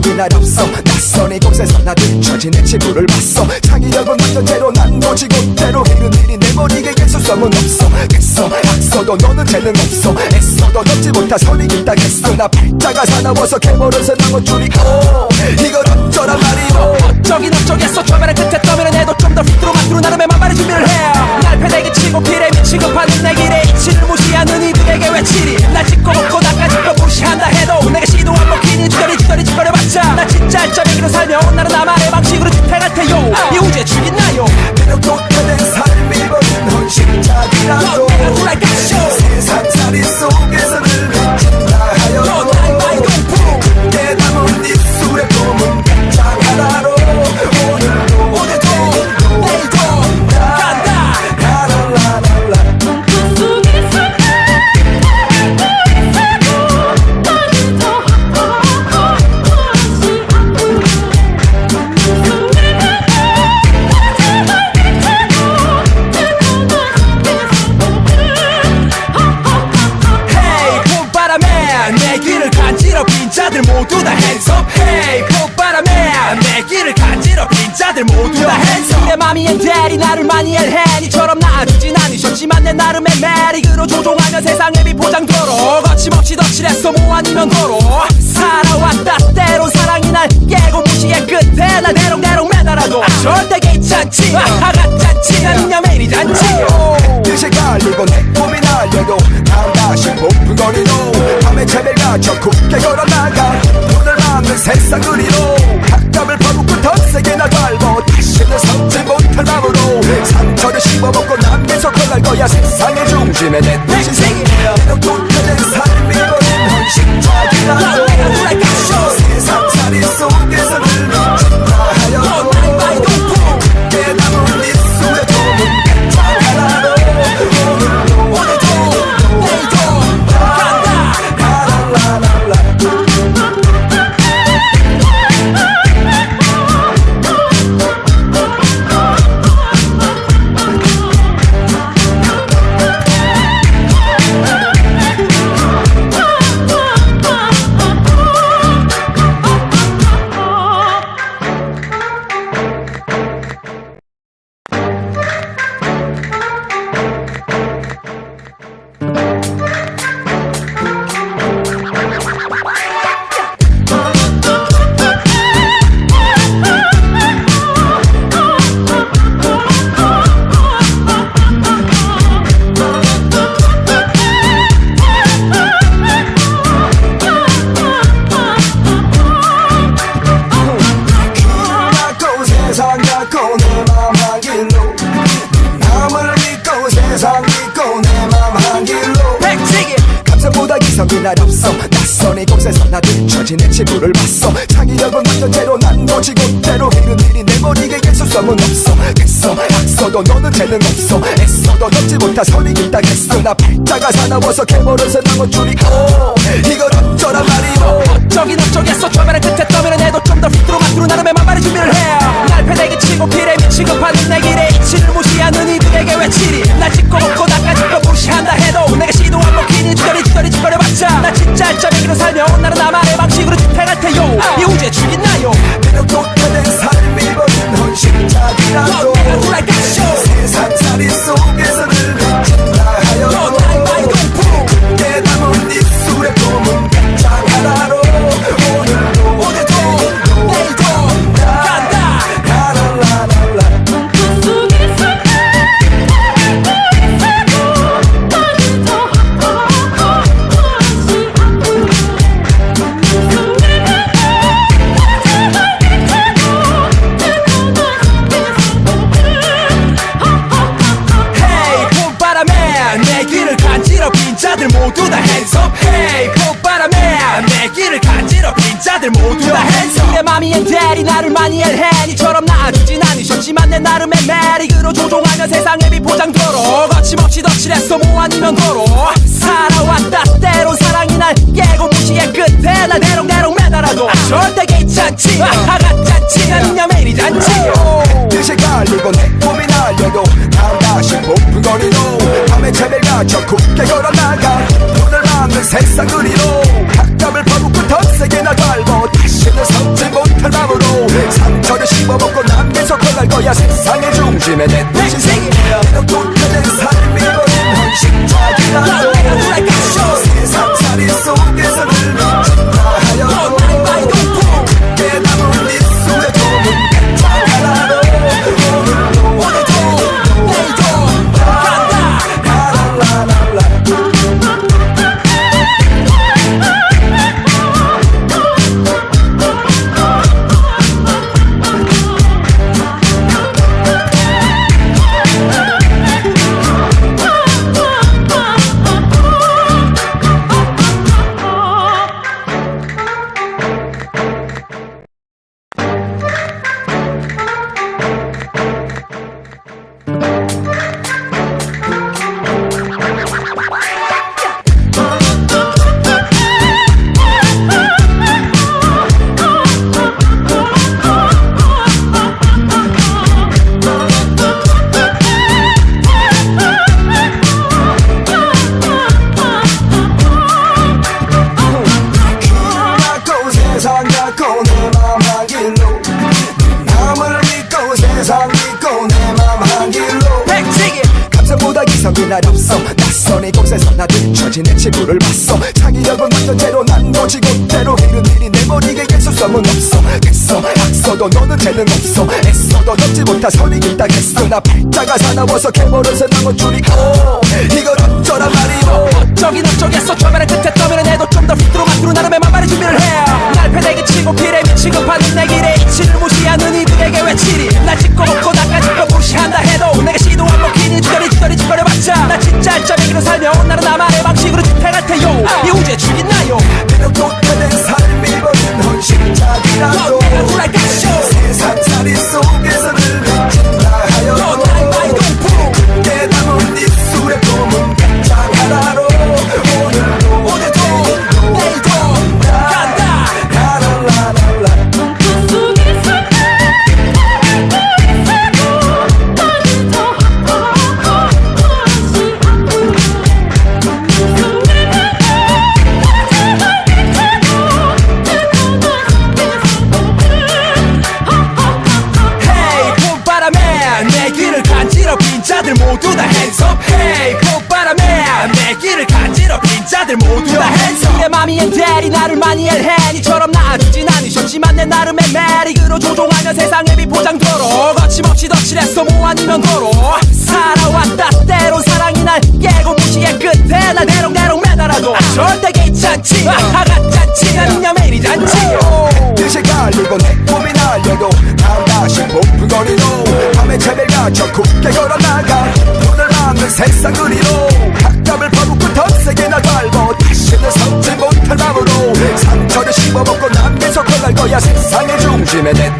기성이 날 없어. 낯선 이 곳에서 나 뒤처진 내 친구를 봤어. 창의력은 완전대로 난 오지 곧대로 이른 일이 내 머리에 예술성은 없어. 됐어. 악서도 너는 재능 없어. 애써도 넘지 못한 선이 있다겠어. 나 팔자가 사나워서 개버릇에 나온 줄이 고. 이걸 어쩌란 말이오. 저긴 어쩌겠어. 처음에는 끝에 떠면은 해도 좀 더 휘뚜루 마뚜루 나름의 만반의 준비를 해날 패대기 치고 길에 미 내 나름의 매력으로 조종하며 세상의 비포장도로 거침없이 덧칠했어 뭐 아니면 도로 살아왔다 때론 사랑이 날 예고 무시의 끝에 날 대롱대롱 매달아도 아, 절대 괜찮지. 아, 가짜지. 난 인연매일이 잔치요 뜻이 갈리고 내 꿈이 날려도 다음 다시 고픈거리로 밤에 채배가 저 굳게 걸어나가 눈을 막는 세상 그리로. 학감을 퍼붓고 더 세게 나 밟어 다시는 서지 못할 마음으로 상처를 씹어먹고 난 계속 걸어갈 거야. 세상의 중심에 내 뜻이 생기며 친구를 봤어. 창의력은 완전대로 난 오지. 곧대로 이른 일이 내 머리에 예술성은 없어. 됐어 악서도 너는 재능 없어. 애써도 넘지 못한 선이 있다겠어. 나 팔자가 사나워서 개버릇에 나온 줄이고. 이걸 어쩌란 말이오. 저긴 어쩌겠어. 처음에는 끝에 떠면은 해도 좀 더 휘뚜루 마뚜루 나름의 만반의 준비를 해날 패대기 치고 길에 미치고 파는 내길 알짜배기로 살면 나는 나만의 방식으로 지탱할 테요. 이 우주에 죽이나요? 매력 돋는 삶이 버린 헌신작이라도 간지럽힌 자들 모두 다 hands up 헤이 봄바람에 내 귀를 간지럽힌 자들 모두 다 hands up. 내 맘이 엔델이 나를 많이 헬해 니처럼 나아주진 않으셨지만 내 나름의 매력으로 조종하며 세상의 비포장도로 거침없이 덧칠했어 뭐 아니면 도로 살아왔다 때론 사랑이 날 예고 무시의 끝에 날 대롱대롱 매달아도 아, 절대 괜찮지 아, 가짜지 난 인연매일이 잔치요 뜻이 갈리고 내 꿈이 날려도 다음 다시 고 Hexagorilo 낯선 이 곳에서 나 뒤처진 내 친구를 봤어. 창의력은 완전 제로 난 거지고대로 이른 일이 내 머리에 예술성은 없어. 됐어. 악서도 너는 재능 없어. 애써도 넘지 못한 선이 있다겠어. 나 팔자가 사나워서 개버릇에 나온 줄이고. 이걸 어쩌란 말이오. 저긴 어쩌겠어 저변의 끝에 떠미는 해도 좀더 휘뚜루 마뚜루 나름의 만반의 준비를 해 진짜 알짜 아니면 도로 살아왔다 때론 사랑이 날 깨고 무시해 끝에 날 대롱대롱 매달아도 아, 절대 괜찮지. 아가짠치 난 인연매일이 잔치 뜻이 갈리고 내 꿈이 날려도 다음 다시 고픈거리도 밤의 채배가 저 굳게 걸어나가 눈을 막는 세상 그리로 학답을 퍼붓고 더 세게 날 밟어 다시는 서지 못할 마음으로 상처를 씹어먹고 남겨서 걸날 거야 세상의 중심에 내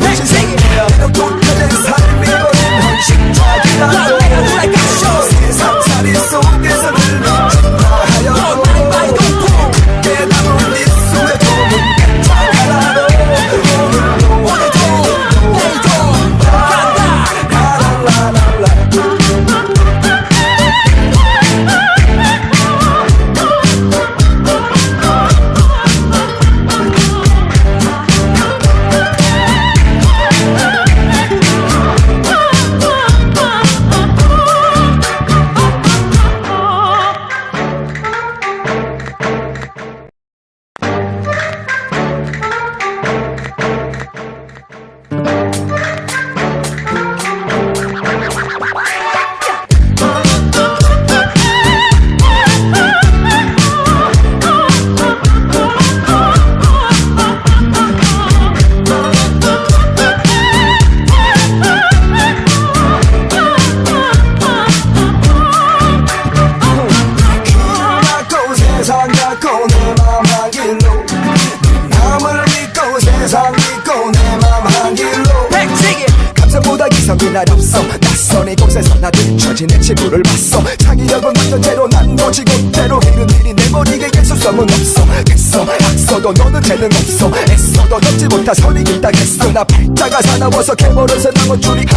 악서도 너는 재능 없어. 애써도 넘지 못한 선이 있다겠어. 나 팔자가 사나워서 개버릇에 나온 줄이고.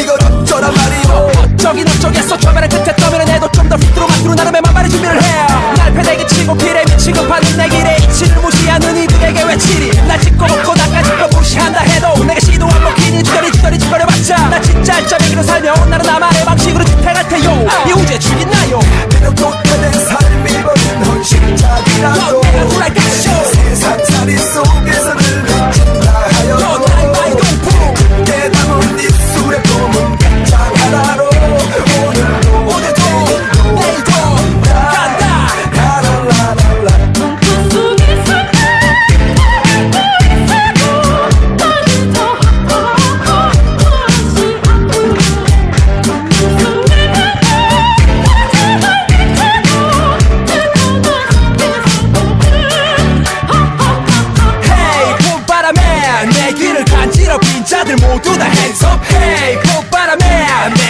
이걸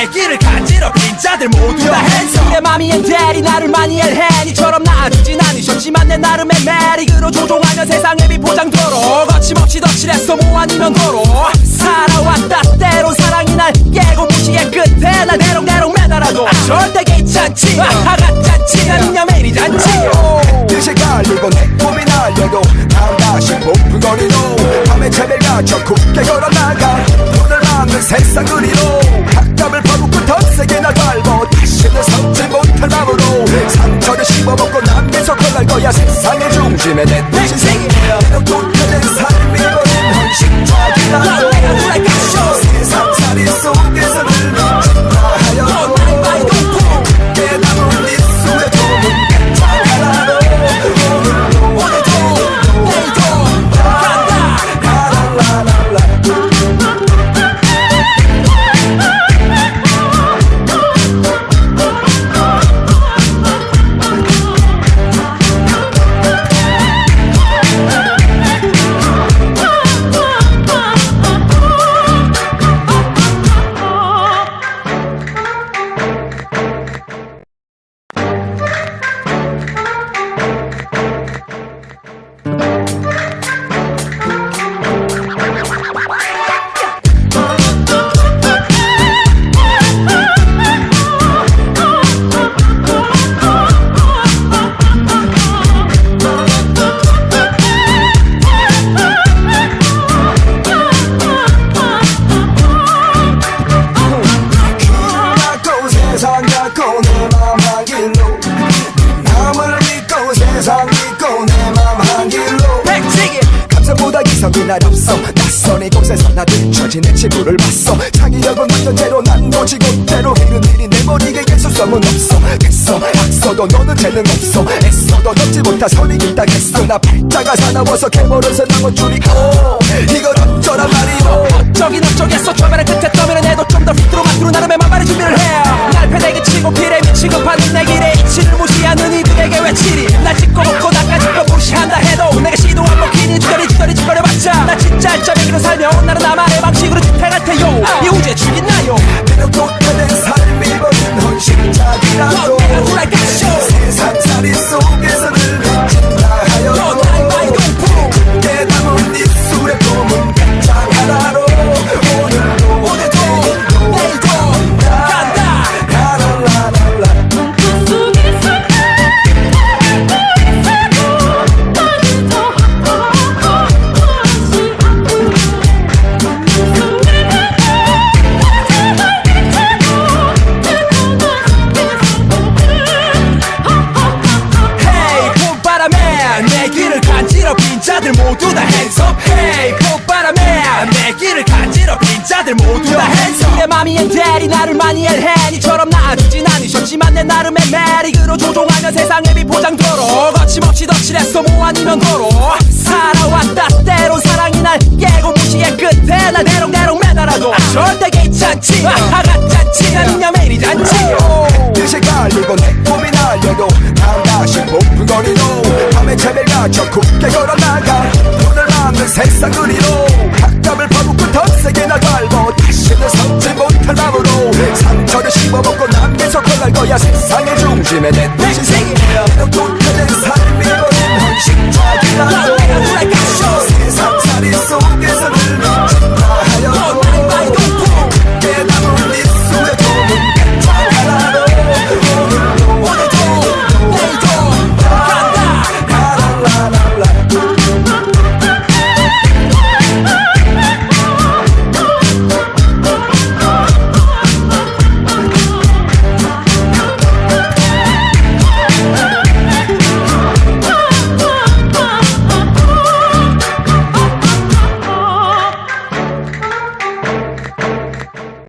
내 귀를 간지럽힌 자들 모두 다 up 내 맘이 엔델이 나를 많이 헬해 니처럼 나아주진 않으셨지만 내 나름의 매력으로 조종하며 세상의 비포장도로 거침없이 덧칠했어 뭐 아니면 도로. 살아왔다 때론 사랑이 날 깨고 무시해 끝에 날 대롱대롱 매달아도. 아, 절대 괜찮지 아가짠치 난 인연매일이 잔치 뜻이 갈리고 내 꿈이 날려도 다음 다시 고픈거리도 밤의 채배가 저 굳게 걸어나가. 눈을 막는 세상 그리로 난 고지고 때로 이른 일이 내 머리에 예술성은 없어. 됐어. 악서도 너는 재능 없어. 애써도 넘지 못한 선이 길다겠어. 나 팔자가 사나워서 개버릇에 나온 줄이고. 이걸 어쩌란 말이오. 저긴 어쩌겠어 초반에 끝에 떠미는 해도 좀더 휘뚜루 마뚜루 나름의 만반의 준비를 해날 패대기 치고 필에 미치고 파는 내 길에 이치를 무시하는 이들에게 외치리? 날 찍고 먹고 나까지 거 무시한다 해도 내가 시도 안 먹히니 두더리 두더리 짓거려봤자 나 진짜 알짜배기로 살면 나는 나만의 방식으로 집행할 테요 세상의 비포장도로. 거침없이 덧칠했어 뭐 아니면 도로. 살아왔다 때론 사랑이 날 깨고 무시해 끝에 날 대롱대롱 매달아도. 절대 괜찮지